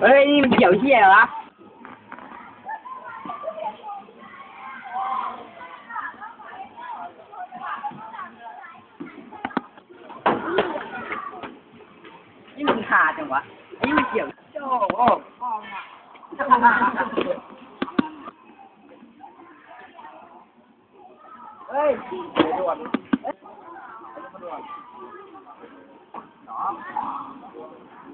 เฮ้ยนี่มันเกี่ยวเหี้ยเหรอวะนี่มันขาดจังวะไอ้นี่มันเกี่ยวโจ้โอ้โหเฮ้ยเด่วน ไ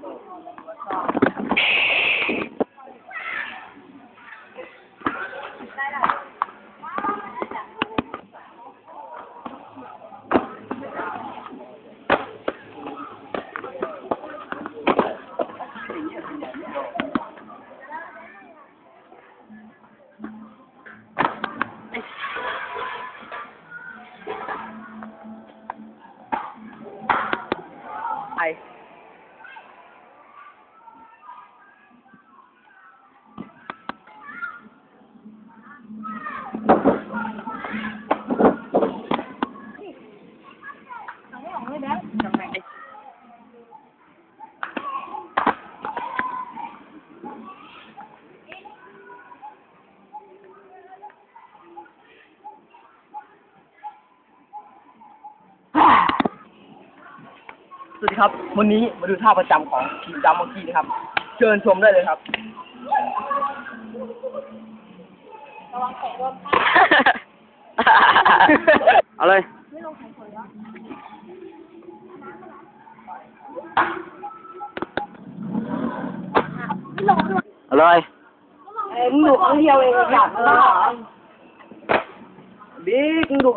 อ สวัสดีครับ วันนี้มาดูท่าประจำของทีมดัมมังกี้นะครับ เชิญชมได้เลยครับเอาเลยเอาเลย เอ็งดูครั้งเดียวเองอยากเลยเหรอบิ๊กมึงดู